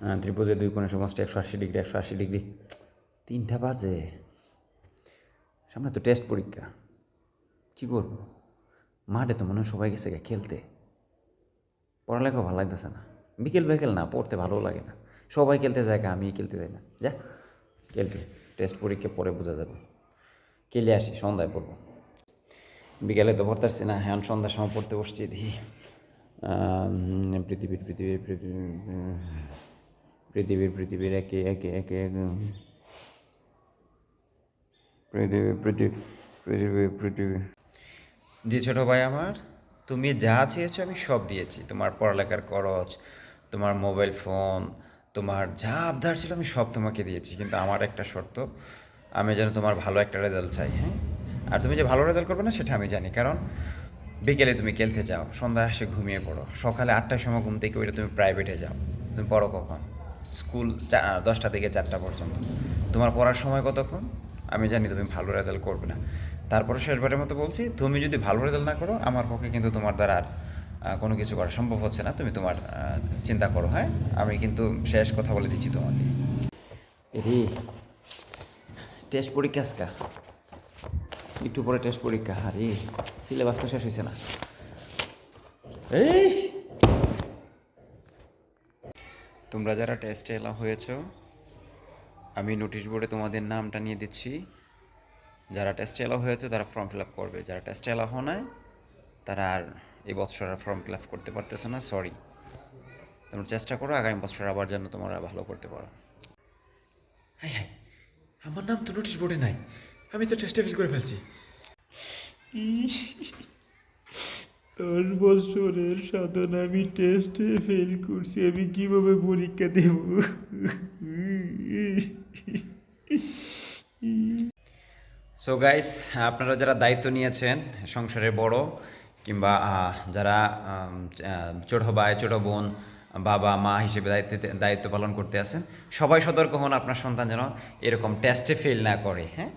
আহ, ত্রিভুজের দুই কোণের সমস্ত একশো আশি ডিগ্রি একশো আশি ডিগ্রি। তিনটা বাজে। সামনে তো টেস্ট পরীক্ষা। কী করব? মাঠে তো মনে হয় সবাই গেছে গা খেলতে। পড়ালেখা ভালো লাগতেছে না। বিকেল বিকেল না পড়তে ভালো লাগে না। সবাই খেলতে যায় আমি খেলতে যাই না। যা খেলতে। টেস্ট পরীক্ষা পরে বোঝা যাবে। খেলে আসি সন্ধ্যায় পড়ব। বিকেলে তো পড়তেছি না হ্যাঁ সন্ধ্যার সময় পড়তে বসছি আম, পৃথিবীর পৃথিবীর পৃথিবীর পৃথিবীর পৃথিবীর একে একে একে একে। পৃথিবী পৃথিবী পৃথিবী পৃথিবী। জি, ছোটো ভাই আমার, তুমি যা চেয়েছো আমি সব দিয়েছি। তোমার পড়ালেখার খরচ, তোমার মোবাইল ফোন, তোমার যা আবদার ছিল আমি সব তোমাকে দিয়েছি। কিন্তু আমার একটা শর্ত, আমি যেন তোমার ভালো একটা রেজাল্ট চাই হ্যাঁ? আর তুমি যে ভালো রেজাল্ট করবে না, সেটা আমি জানি। কারণ বিকেলে তুমি খেলতে যাও সন্ধ্যা এসে ঘুমিয়ে পড়ো। সকালে আটটার সময় ঘুম থেকে ওইটা তুমি প্রাইভেটে যাও। তুমি পড়ো কখন? স্কুল চা- দশটা থেকে চারটা পর্যন্ত। তোমার পড়ার সময় কতক্ষণ? আমি জানি তুমি ভালো রেজাল্ট করবে না। তারপরে শেষবারের মতো বলছি তুমি যদি ভালো রেজাল্ট না করো আমার পক্ষে কিন্তু তোমার দ্বারা আর কোনো কিছু করা সম্ভব হচ্ছে না। তুমি তোমার চিন্তা করো হ্যাঁ? আমি কিন্তু শেষ কথা বলে দিচ্ছি তোমাকে। এরি টেস্ট পরীক্ষা আজকা? একটু পরে টেস্ট পরীক্ষা আরে সিলেবাস তো শেষ হয়েছে না। এই! তোমরা যারা টেস্টে এলা হয়েছো আমি নোটিশ বোর্ডে তোমাদের নামটা নিয়ে দিচ্ছি। যারা টেস্টে এলা হয়েছে তারা ফর্ম ফিল আপ করবে। যারা টেস্টে এলা হয় নাই তারা আর এই বছর আর ফর্ম ফিল আপ করতে পারতেছো না সরি তোমরা চেষ্টা করো আগামী বছর আবার যেন তোমরা ভালো করতে পারো। হাই হাই আমার নাম তো নোটিশ বোর্ডে নাই। আমি তো টেস্টে ফিল করে ফেলছি। দশ বছরের সাধনা, আমি টেস্টে ফেল করছি, আমি কীভাবে পরীক্ষা দেব? সো গাইস আপনারা যারা দায়িত্ব নিয়েছেন সংসারের বড়, কিংবা যারা ছোট ভাই, ছোট বোন, বাবা, মা হিসেবে দায়িত্ব দায়িত্ব পালন করতে আছেন, সবাই সতর্ক হন আপনার সন্তান যেন এরকম টেস্টে ফেল না করে হ্যাঁ?